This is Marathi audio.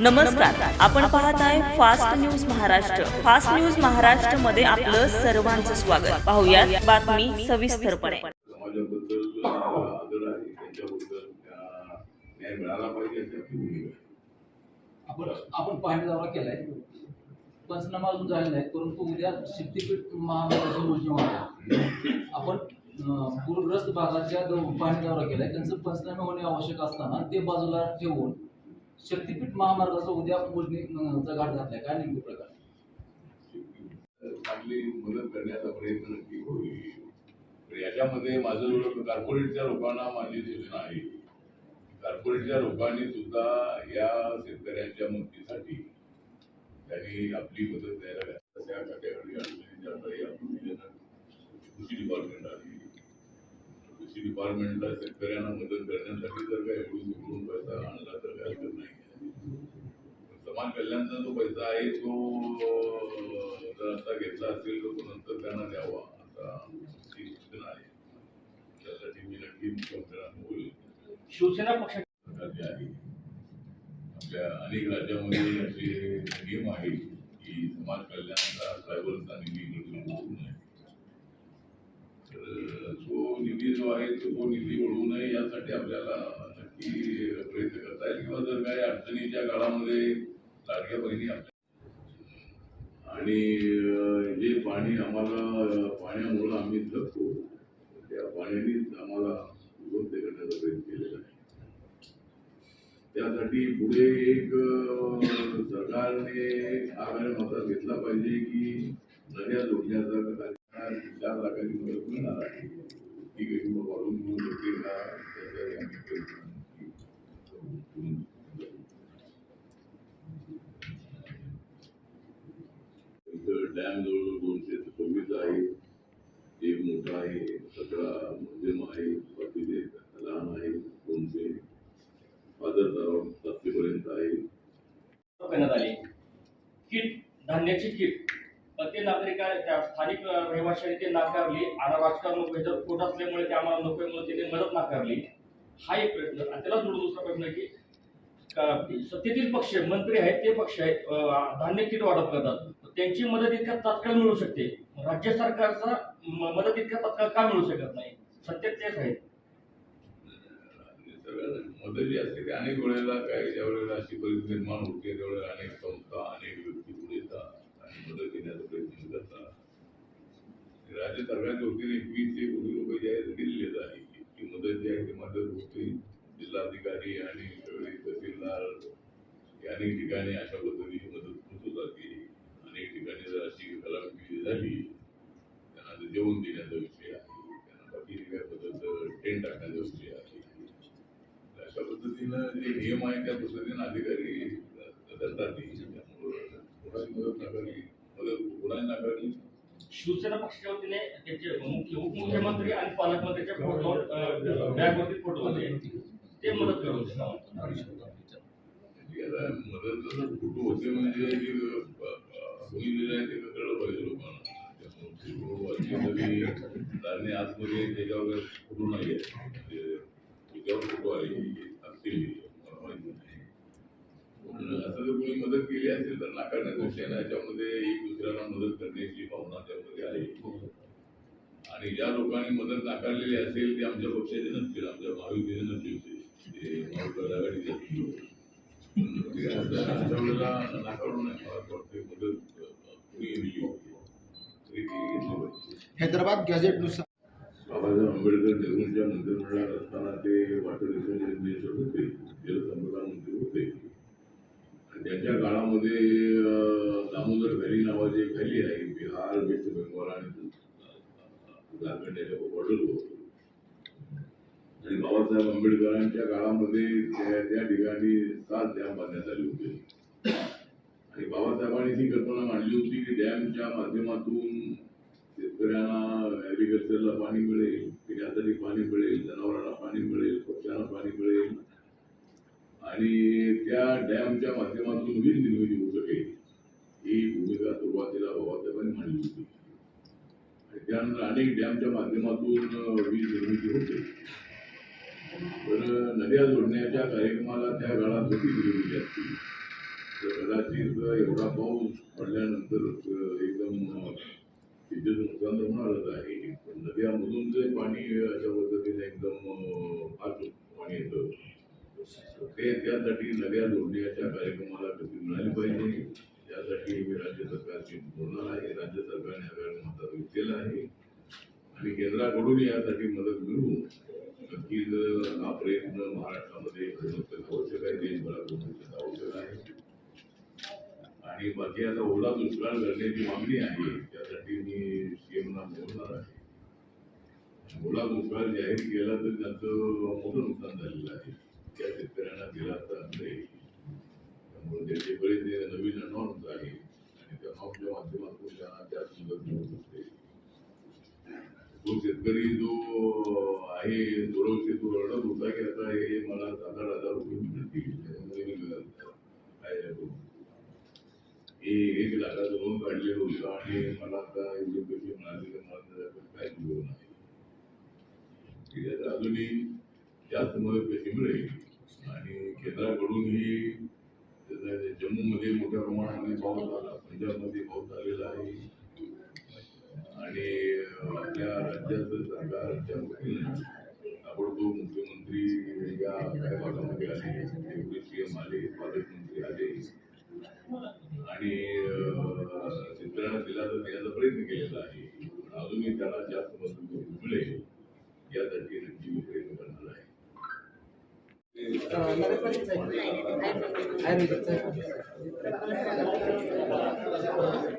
नमस्कार. आपण पाहताय fast news Maharashtra. Fast news महाराष्ट्रमध्ये आपलं सर्वांचं स्वागत. पाहुयात बातमी सविस्तरपणे. आहे आहे. आपण आपण पाहणी दौरा केलाय. पंचनामा अजून झालेला नाही परंतु उद्या शक्तीपीठ महामंडळाची आहे. आपण पूरग्रस्त भागाच्या जो पाहणी दौरा केलाय. त्यांचं पंचनामे होणे आवश्यक असताना ते बाजूला ठेवून शक्तीपीठ महामार्गाचा उद्या मोजणीचा घाट घातलाय काय नेमके प्रकार? चांगली मदत करण्याचा प्रयत्न नक्की होईल याच्यामध्ये माझं एवढं कॉर्पोरेटच्या लोकांना माझी सूचना आहे. कॉर्पोरेटच्या लोकांनी सुद्धा या शेतकऱ्यांच्या मदतीसाठी त्यांनी आपली मदत द्यायला त्या खात्याकडे कृषी डिपार्टमेंट आली. कृषी डिपार्टमेंटला शेतकऱ्यांना मदत करण्यासाठी जर काय एवढून तिकडून पैसा आणला तर काय हरकत नाही कल्याणचा जो पैसा आहे तो जर आता घेतला असेल तर तो नंतर त्यांना द्यावा असा आमची सूचना आहे. त्यासाठी मी नक्की मुख्यमंत्र्यांना बोलेन शिवसेना पक्ष प्रकारचे आहे. आपल्या अनेक राज्यामध्ये असे नियम आहे की समाज कल्याणाचा निधी इकडे होऊ नये. तर तो निधी जो आहे तो तो निधी वळू नये यासाठी आपल्याला नक्की प्रयत्न करता येईल. किंवा जर काही अडचणीच्या काळामध्ये लाडक्या बहिणी आपल्या आणि जे पाणी आम्हाला पाण्यामुळं आम्ही जगतो त्या पाण्यानेच आम्हाला उपलब्ध करण्याचा प्रयत्न केलेला आहे. त्यासाठी पुढे एक सरकारने हा कार्यक्रम असा घेतला पाहिजे की नद्या जोडण्याचा चार लाखाची मदत मिळणार आहे. ती काही मग वाढून मिळू शकते का? त्याच्यावर आम्ही प्रयत्न करू. इथं डॅम जवळजवळ दोनशे सव्वीस आहे. एक मोठा आहे सगळा मध्यम आहे बाकीचे लहान आहे दोनशे पादर तलाव सातशेपर्यंत आहे. करण्यात आली. किट धान्याची किट. पण ते नागरिक त्या स्थानिक रहिवाशांनी ते नाकारली. आणि राजकारण ह्याच्यात खोट असल्यामुळे ते आम्हाला नको म्हणून त्यांनी मदत नाकारली. हा एक प्रश्न. आणि त्याला जोडून दुसरा प्रश्न की सत्तेतील पक्ष मंत्री आहेत ते पक्ष आहेत धान्य किट वाटप करतात. त्यांची मदत इतक्या तात्काळ मिळू शकते. राज्य सरकारचा मदत इतक्या तात्काळ का मिळू शकत नाही? सत्य तेच आहे. मदत जी असते ते अनेक वेळेला काय ज्या वेळेला अशी परिस्थिती निर्माण होते त्यावेळेला अनेक संस्था अनेक व्यक्ती पुढे येतात आणि मदत घेण्याचा प्रयत्न करतात. राज्य सरकारच्या वतीने एकवीसशे कोटी रुपये जे आहेत ते दिलेलेच आहे ती मदत जी आहे ती मदत होते. जिल्हाधिकारी आणि तहसीलदार या अनेक ठिकाणी अशा पद्धतीची मदत होत जाते. अनेक ठिकाणी जर अशी कलाकृती झाली त्यांना ते जेवण देण्याचा विषय आहे. त्यांना बाकी पद्धत टेंट टाकण्याचा विषय आहे. अशा पद्धतीनं जे नियम आहे त्या पद्धतीनं अधिकारी करतात. कोणाची मदत नाकारली मदत कोणाने नाकारली शिवसेना पक्षाच्या वतीने त्यांचे मुख्य उपमुख्यमंत्री आणि पालकमंत्र्यांच्या फोटो बॅगवरती फोटो होते. ते मदत याला मदत फोटो होते म्हणजे आहे ते कळलं पाहिजे लोकांना त्यामुळे आतमध्ये त्याच्यावर फोटो नाही आहे त्याच्यावर फोटो आहे असतील मला माहिती नाही पण असं जर कोणी मदत केली असेल तर नाकारण्याचा विषय नाही याच्यामध्ये एक दुसऱ्याला मदत करण्याची भावना त्यामध्ये आहे आणि ज्या लोकांनी मदत नाकारलेली असेल ते आमच्या पक्षाचे नसतील आमच्या महायुतीचे नसतील ते. ते महाविकास हैदराबाद गॅझेटनुसार बाबासाहेब आंबेडकर नेहरूंच्या मंत्रिमंडळात असताना ते वाटर रिसोर्स होते जलसंपदा मंत्री होते. आणि त्यांच्या काळामध्ये दामोदर व्हॅली नावाचे एक व्हॅली आहे बिहार वेस्ट बेंगॉल आणि झारखंड याच्या बॉर्डरवर आणि बाबासाहेब आंबेडकरांच्या काळामध्ये त्या ठिकाणी सात डॅम बांधण्यात आले होते. आणि बाबासाहेबांनी ती कल्पना मांडली होती की डॅमच्या माध्यमातून शेतकऱ्यांना ॲग्रिकल्चरला पाणी मिळेल पिण्यासाठी पाणी मिळेल जनावरांना पाणी मिळेल पक्ष्यांना पाणी मिळेल. आणि त्या डॅमच्या माध्यमातून वीज निर्मिती होऊ शकेल ही भूमिका सुरुवातीला बाबासाहेबांनी मांडली होती. आणि त्यानंतर अनेक डॅमच्या माध्यमातून वीज निर्मिती होते. तर नद्या जोडण्याच्या कार्यक्रमाला त्या काळात गती दिली होती तर कदाचित एवढा पाऊस पडल्यानंतर एकदम तिथे नुकसान तर होणारच आहे. पण नद्यामधून जे पाणी अशा पद्धतीने एकदम फार पाणी येतं ते त्यासाठी नद्या जोडण्याच्या कार्यक्रमाला गती मिळाली पाहिजे. त्यासाठी मी राज्य सरकारची बोलणार आहे. राज्य सरकारने हा कार्यक्रम हातात घेतलेला आहे. आणि केंद्राकडून यासाठी मदत मिळवून नक्कीच हा प्रयत्न महाराष्ट्रामध्ये आवश्यक आहे देशभरात आवश्यक आहे. आणि बाकी आता ओला दुष्काळ करण्याची मागणी आहे त्यासाठी मी सीएमना बोलणार आहे. ओला दुष्काळ जाहीर केला तर त्याचं मोठं नुकसान झालेलं आहे. त्या शेतकऱ्यांना दिला तर नाही. त्यामुळे त्याचे बरेच नवीन नॉर्म्स आहे आणि त्या नॉर्मच्या माध्यमातून त्यांना त्यात मदत मिळू शकते. तो शेतकरी जो आहे थोडंसे तो रडत होता की आता हे मला सात आठ हजार रुपये मिळतील त्याच्यामध्ये मी एक लाखाचं लोन काढलेलं होतं आणि मला आता एवढे पैसे मिळाले तर मला त्याच्याकडे काय उपयोग नाही. की त्याचा अजूनही जास्त मदत पैसे मिळेल. आणि केंद्राकडूनही जम्मूमध्ये मोठ्या प्रमाणामध्ये पाऊस आला पंजाबमध्ये पाऊस आलेला आहे. आणि आपल्या राज्याचं सरकारच्या वतीनं ताबडतोब मुख्यमंत्री या काही भागामध्ये आले एवढे सीएम आले पालकमंत्री आले. आणि अं, शेतकऱ्यांना दिला तर देण्याचा प्रयत्न केलेला आहे. अजूनही त्याला जास्त मजबूत मिळेल यासाठी नक्की मी प्रयत्न करणार आहे. आयुर्वेदिकचा